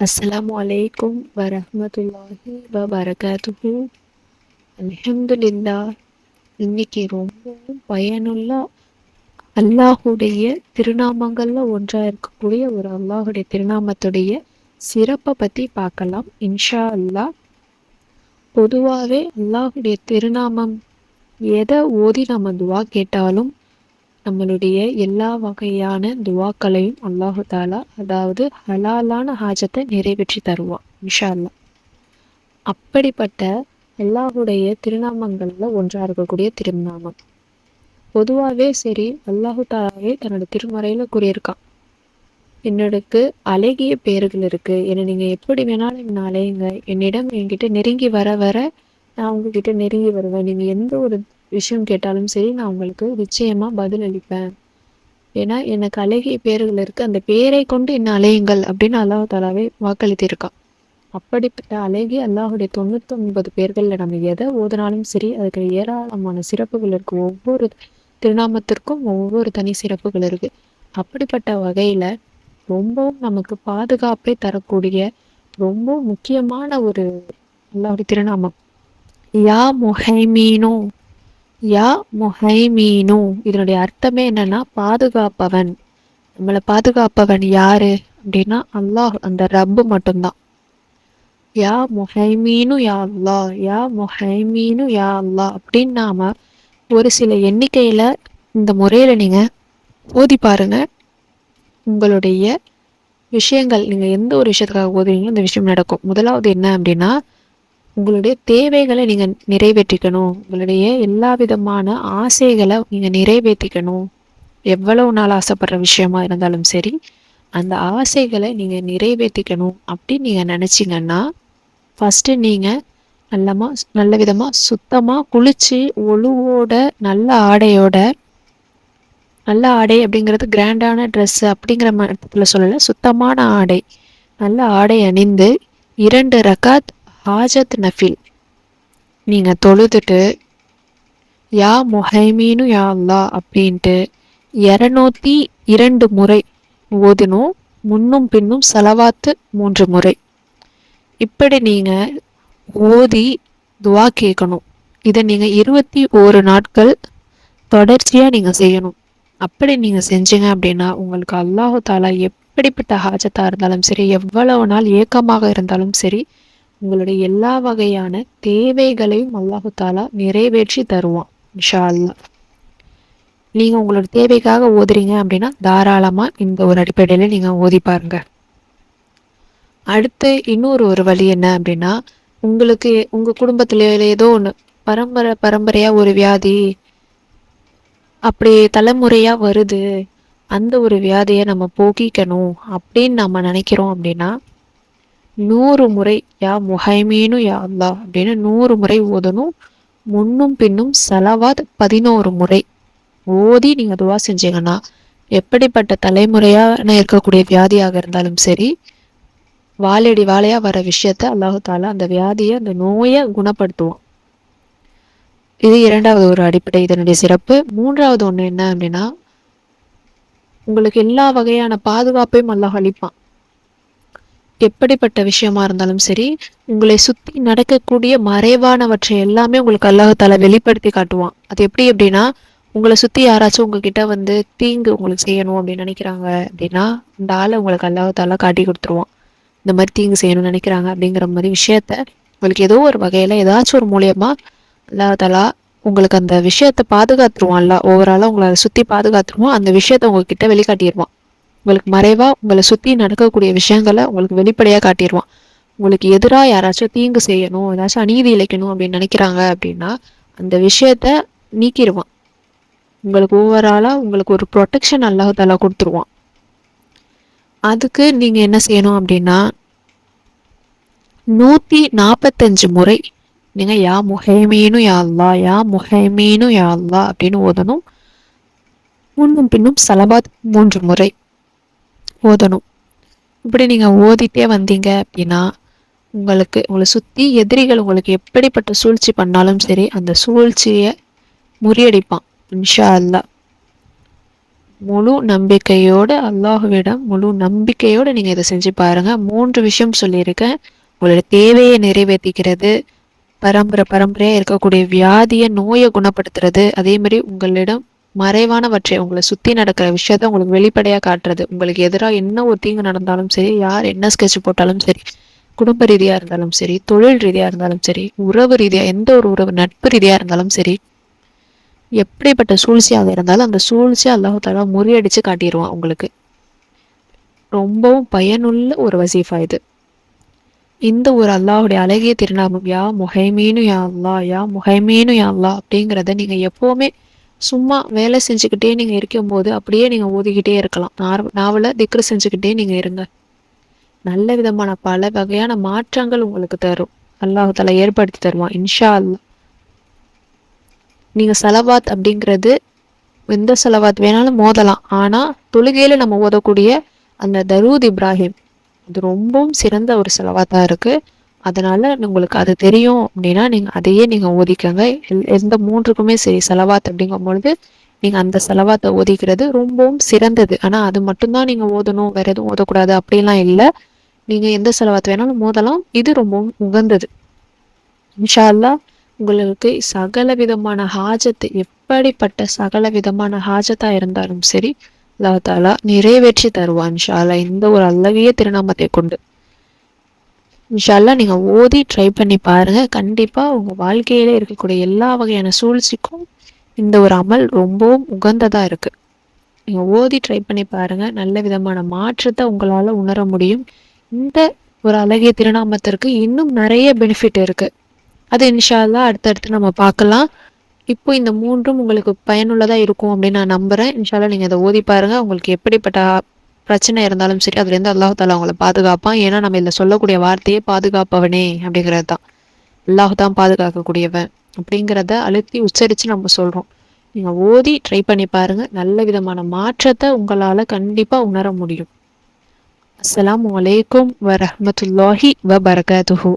அஸ்லாம் வலைக்கும் வரமத்துல்லாஹி வபரகாத்துஹு அலமதுல்லா இன்னைக்கு ரொம்பவும் பயனுள்ள அல்லாஹுடைய திருநாமங்கள்ல ஒன்றா இருக்கக்கூடிய ஒரு அல்லாஹுடைய திருநாமத்துடைய சிறப்பை பத்தி பார்க்கலாம். இன்ஷா அல்லாஹ் பொதுவாகவே அல்லாஹுடைய திருநாமம் எதை ஓதி நம்ம துவா கேட்டாலும் நம்மளுடைய எல்லா வகையான துவாக்களையும் அல்லாஹு தாலா அதாவது ஹலாலான ஹாஜத்தை நிறைவேற்றி தருவான் இன்ஷா அல்லா அப்படிப்பட்ட அல்லாஹுடைய திருநாமங்களில் ஒன்றாக இருக்கக்கூடிய திருநாமம். பொதுவாகவே சரி அல்லாஹு தாலாவே தன்னோட திருமறையில் கூறியிருக்கான். என்னோடக்கு அழகிய பேர்கள் இருக்குது என்னை நீங்கள் எப்படி வேணாலும் என்ன அலையுங்க என்னிடம் என்கிட்ட நெருங்கி வர வர நான் உங்ககிட்ட நெருங்கி வருவேன். நீங்கள் எந்த ஒரு விஷயம் கேட்டாலும் சரி நான் உங்களுக்கு நிச்சயமாக பதில் அளிப்பேன். ஏன்னா எனக்கு அழகிய பேர்கள் இருக்குது அந்த பேரை கொண்டு என்ன அலையுங்கள் அப்படின்னு அல்லாஹ் தாலாவே வாக்களித்திருக்கான் அப்படிப்பட்ட அழகிய அல்லாஹுடைய தொண்ணூத்தொன்பது ஒன்பது பேர்களில் நம்ம எதை ஓதினாலும் சரி அதுக்கு ஏராளமான சிறப்புகள் இருக்குது ஒவ்வொரு திருநாமத்திற்கும் ஒவ்வொரு தனி சிறப்புகள் இருக்குது அப்படிப்பட்ட வகையில் ரொம்பவும் நமக்கு பாதுகாப்பை தரக்கூடிய ரொம்ப முக்கியமான ஒரு அல்லாவுடைய திருநாமம். யா முஹைமீனோ. யா முஹைமீனு. இதனுடைய அர்த்தமே என்னன்னா பாதுகாப்பவன். நம்மளை பாதுகாப்பவன் யாரு அப்படின்னா அல்லாஹ் அந்த ரப்பு மட்டும்தான். யா முஹைமீனு யா அல்லா யா முஹைமீனு யா அல்லா அப்படின்னு நாம ஒரு சில எண்ணிக்கையில இந்த முறையில நீங்க ஓதி பாருங்க. உங்களுடைய விஷயங்கள் நீங்க எந்த ஒரு விஷயத்துக்காக ஓதுறீங்களோ அந்த விஷயம் நடக்கும். முதலாவது என்ன அப்படின்னா உங்களுடைய தேவைகளை நீங்கள் நிறைவேற்றிக்கணும். உங்களுடைய எல்லா விதமான ஆசைகளை நீங்கள் நிறைவேற்றிக்கணும். எவ்வளவு நாள் ஆசைப்படுற விஷயமா இருந்தாலும் சரி அந்த ஆசைகளை நீங்கள் நிறைவேற்றிக்கணும் அப்படின்னு நீங்கள் நினச்சிங்கன்னா ஃபஸ்ட்டு நீங்கள் நல்லமா நல்ல விதமாக சுத்தமாக குளித்து ஒழுவோட நல்ல ஆடையோட நல்ல ஆடை அப்படிங்கிறது கிராண்டான ட்ரெஸ்ஸு அப்படிங்கிற மட்டத்தில் சொல்லலை சுத்தமான ஆடை நல்ல ஆடை அணிந்து இரண்டு ரகாத் ஹாஜத் நஃபில். நீங்கள் தொழுதுட்டு யா முஹைமீனு யா அல்லா அப்படின்ட்டு இரநூத்தி இரண்டு முறை ஓதினும். முன்னும் பின்னும் செலவாத்து மூன்று முறை. இப்படி நீங்கள் ஓதி துவா கேட்கணும் இதை நீங்கள் இருபத்தி ஓரு நாட்கள் தொடர்ச்சியாக நீங்கள் செய்யணும். அப்படி நீங்கள் செஞ்சீங்க அப்படின்னா உங்களுக்கு அல்லாஹு தாலா எப்படிப்பட்ட ஹாஜத்தாக இருந்தாலும் சரி எவ்வளவு நாள் ஏக்கமாக இருந்தாலும் சரி உங்களுடைய எல்லா வகையான தேவைகளையும் அல்லாஹு தாலா நிறைவேற்றி தருவான் இன்ஷா அல்லா நீங்கள் உங்களோட தேவைக்காக ஓதுறீங்க அப்படின்னா தாராளமாக இந்த ஒரு அடிப்படையில் நீங்கள் ஓதி பாருங்க. அடுத்து இன்னொரு ஒரு வழி என்ன அப்படின்னா உங்களுக்கு உங்கள் குடும்பத்தில் ஏதோ ஒன்று பரம்பரை பரம்பரையாக ஒரு வியாதி அப்படி தலைமுறையாக வருது அந்த ஒரு வியாதியை நம்ம போக்கிக்கணும் அப்படின்னு நம்ம நினைக்கிறோம் அப்படின்னா நூறு முறை யா முஹைமீனு யா அல்லா அப்படின்னு நூறு முறை ஓதணும். முன்னும் பின்னும் செலவாத் பதினோரு முறை. ஓதி நீங்கள் துவா செஞ்சீங்கன்னா எப்படிப்பட்ட தலைமுறையான இருக்கக்கூடிய வியாதியாக இருந்தாலும் சரி வாழையடி வாழையாக வர விஷயத்த அல்லாஹு தாலா அந்த வியாதியை அந்த நோயை குணப்படுத்துவோம் இது இரண்டாவது ஒரு அடிப்படை இதனுடைய சிறப்பு. மூன்றாவது ஒன்று என்ன அப்படின்னா உங்களுக்கு எல்லா வகையான பாதுகாப்பையும் அல்லாஹ் அளிப்பான். எப்படிப்பட்ட விஷயமா இருந்தாலும் சரி உங்களை சுத்தி நடக்கக்கூடிய மறைவானவற்றை எல்லாமே உங்களுக்கு அல்லாஹால வெளிப்படுத்தி காட்டுவான். அது எப்படி அப்படின்னா உங்களை சுத்தி யாராச்சும் உங்ககிட்ட வந்து தீங்கு உங்களுக்கு செய்யணும் அப்படின்னு நினைக்கிறாங்க அப்படின்னா இந்த ஆளை உங்களுக்கு அல்லாஹால காட்டி கொடுத்துருவான். இந்த மாதிரி தீங்கு செய்யணும்னு நினைக்கிறாங்க அப்படிங்கிற மாதிரி விஷயத்த உங்களுக்கு ஏதோ ஒரு வகையில ஏதாச்சும் ஒரு மூலியமா அல்லாஹாலா உங்களுக்கு அந்த விஷயத்த பாதுகாத்துருவான். ஓவராலாக உங்களை சுற்றி பாதுகாத்துருவான். அந்த விஷயத்த உங்ககிட்ட வெளிக்காட்டிடுவான் உங்களுக்கு மறைவாக உங்களை சுற்றி நடக்கக்கூடிய விஷயங்களை உங்களுக்கு வெளிப்படையாக காட்டிடுவான் உங்களுக்கு எதிராக யாராச்சும் தீங்கு செய்யணும் ஏதாச்சும் அநீதி இழைக்கணும் அப்படின்னு நினைக்கிறாங்க அப்படின்னா அந்த விஷயத்த நீக்கிடுவான் உங்களுக்கு ஓவராலாக உங்களுக்கு ஒரு ப்ரொடெக்ஷன் அல்லாஹாலா கொடுத்துருவான். அதுக்கு நீங்கள் என்ன செய்யணும் அப்படின்னா நூற்றி நாற்பத்தஞ்சு முறை நீங்கள் யா முஹைமீனு யா அல்லா யா முஹைமீனு யா அல்லா அப்படின்னு ஓதணும். முன்னும் பின்னும் சலபாத் மூன்று முறை. ஓதணும். இப்படி நீங்கள் ஓதிட்டே வந்தீங்க அப்படின்னா உங்களுக்கு உங்களை சுற்றி எதிரிகள் உங்களுக்கு எப்படிப்பட்ட சூழ்ச்சி பண்ணாலும் சரி அந்த சூழ்ச்சியை முறியடிப்பான். இன்ஷா அல்லா முழு நம்பிக்கையோடு அல்லாஹுவிடம் முழு நம்பிக்கையோடு நீங்கள் இதை செஞ்சு பாருங்கள் மூன்று விஷயம் சொல்லியிருக்கேன். உங்களோட தேவையை நிறைவேற்றிக்கிறது பரம்பரை பரம்பரையாக இருக்கக்கூடிய வியாதியை நோயை குணப்படுத்துறது அதே மாதிரி உங்களிடம் மறைவானவற்றை உங்களை சுற்றி நடக்கிற விஷயத்த உங்களுக்கு வெளிப்படையாக காட்டுறது. உங்களுக்கு எதிராக என்ன ஒரு தீங்கு நடந்தாலும் சரி யார் என்ன ஸ்கெட்ச் போட்டாலும் சரி குடும்ப ரீதியாக இருந்தாலும் சரி தொழில் ரீதியாக இருந்தாலும் சரி உறவு ரீதியாக எந்த ஒரு உறவு நட்பு ரீதியாக இருந்தாலும் சரி எப்படிப்பட்ட சூழ்ச்சியாக இருந்தாலும் அந்த சூழ்ச்சியை அல்லாஹாலா முறியடிச்சு காட்டிடுவான் உங்களுக்கு. ரொம்பவும் பயனுள்ள ஒரு வசீஃபா இது. இந்த ஒரு அல்லாஹுடைய அழகிய திருநாமம் யா முஹைமீனு யா அல்லா யா முஹைமீனு யா அல்லா அப்படிங்கிறத நீங்கள் எப்போவுமே சும்மா வேலை செஞ்சுக்கிட்டே நீங்கள் இருக்கும்போது அப்படியே நீங்கள் ஓதிக்கிட்டே இருக்கலாம். நாவலை திக்ரு செஞ்சுக்கிட்டே நீங்கள் இருங்க. நல்ல விதமான பல வகையான மாற்றங்கள் உங்களுக்கு தரும். அல்லாஹால ஏற்படுத்தி தருவான் இன்ஷா அல்லா நீங்கள் செலவாத் அப்படிங்கிறது எந்த செலவாத் வேணாலும் மோதலாம் ஆனால் தொழுகையில் நம்ம ஓதக்கூடிய அந்த தரூத் இப்ராஹிம் அது ரொம்பவும் சிறந்த ஒரு செலவாத்தான் இருக்குது அதனால் உங்களுக்கு அது தெரியும் அப்படின்னா நீங்கள் அதையே நீங்கள் ஓதிக்கங்க. எந்த மூன்றுக்குமே சரி செலவாத் அப்படிங்கும் பொழுது நீங்கள் அந்த செலவாத்தை ஓதிக்கிறது ரொம்பவும் சிறந்தது. ஆனால் அது மட்டும்தான் நீங்கள் ஓதணும் வேறு எதுவும் ஓதக்கூடாது அப்படிலாம் இல்லை. நீங்கள் எந்த செலவாத்து வேணாலும் மோதலாம் இது ரொம்பவும் உகந்தது. இன்ஷால்லா உங்களுக்கு சகல விதமான ஹாஜத்து எப்படிப்பட்ட சகல விதமான ஹாஜத்தா இருந்தாலும் சரி அல்லாஹாலா நிறைவேற்றி தருவான் ஷாலா இந்த ஒரு அழகிய திருநாமத்தை கொண்டு. இன்ஷால்லா நீங்கள் ஓதி ட்ரை பண்ணி பாருங்கள் கண்டிப்பாக உங்கள் வாழ்க்கையில் இருக்கக்கூடிய எல்லா வகையான சூழ்ச்சிக்கும் இந்த ஒரு அமல் ரொம்பவும் உகந்ததாக இருக்குது நீங்கள் ஓதி ட்ரை பண்ணி பாருங்கள் நல்ல விதமான மாற்றத்தை உங்களால் உணர முடியும். இந்த ஒரு அழகிய திருநாமத்திற்கு இன்னும் நிறைய பெனிஃபிட் இருக்குது அது இன்ஷால்லா அடுத்தடுத்து நம்ம பார்க்கலாம். இப்போ இந்த மூன்றும் உங்களுக்கு பயனுள்ளதாக இருக்கும் அப்படின்னு நான் நம்புகிறேன் இன்ஷால்லா நீங்கள் அதை ஓதி பாருங்கள் உங்களுக்கு எப்படிப்பட்ட பிரச்சனை இருந்தாலும் சரி அதுலேருந்து அல்லாஹால அவங்கள பாதுகாப்பான். ஏன்னா நம்ம இதில் சொல்லக்கூடிய வார்த்தையே பாதுகாப்பவனே அப்படிங்கிறது தான் அல்லாஹ் தான் பாதுகாக்கக்கூடியவன் அப்படிங்கிறத அழுத்தி உச்சரித்து நம்ம சொல்கிறோம் நீங்கள் ஓதி ட்ரை பண்ணி பாருங்கள் நல்ல விதமான மாற்றத்தை உங்களால் கண்டிப்பாக உணர முடியும். அஸ்லாம் வலைக்கம் வரமத்துல்லாஹி வபர்கத்துஹூ.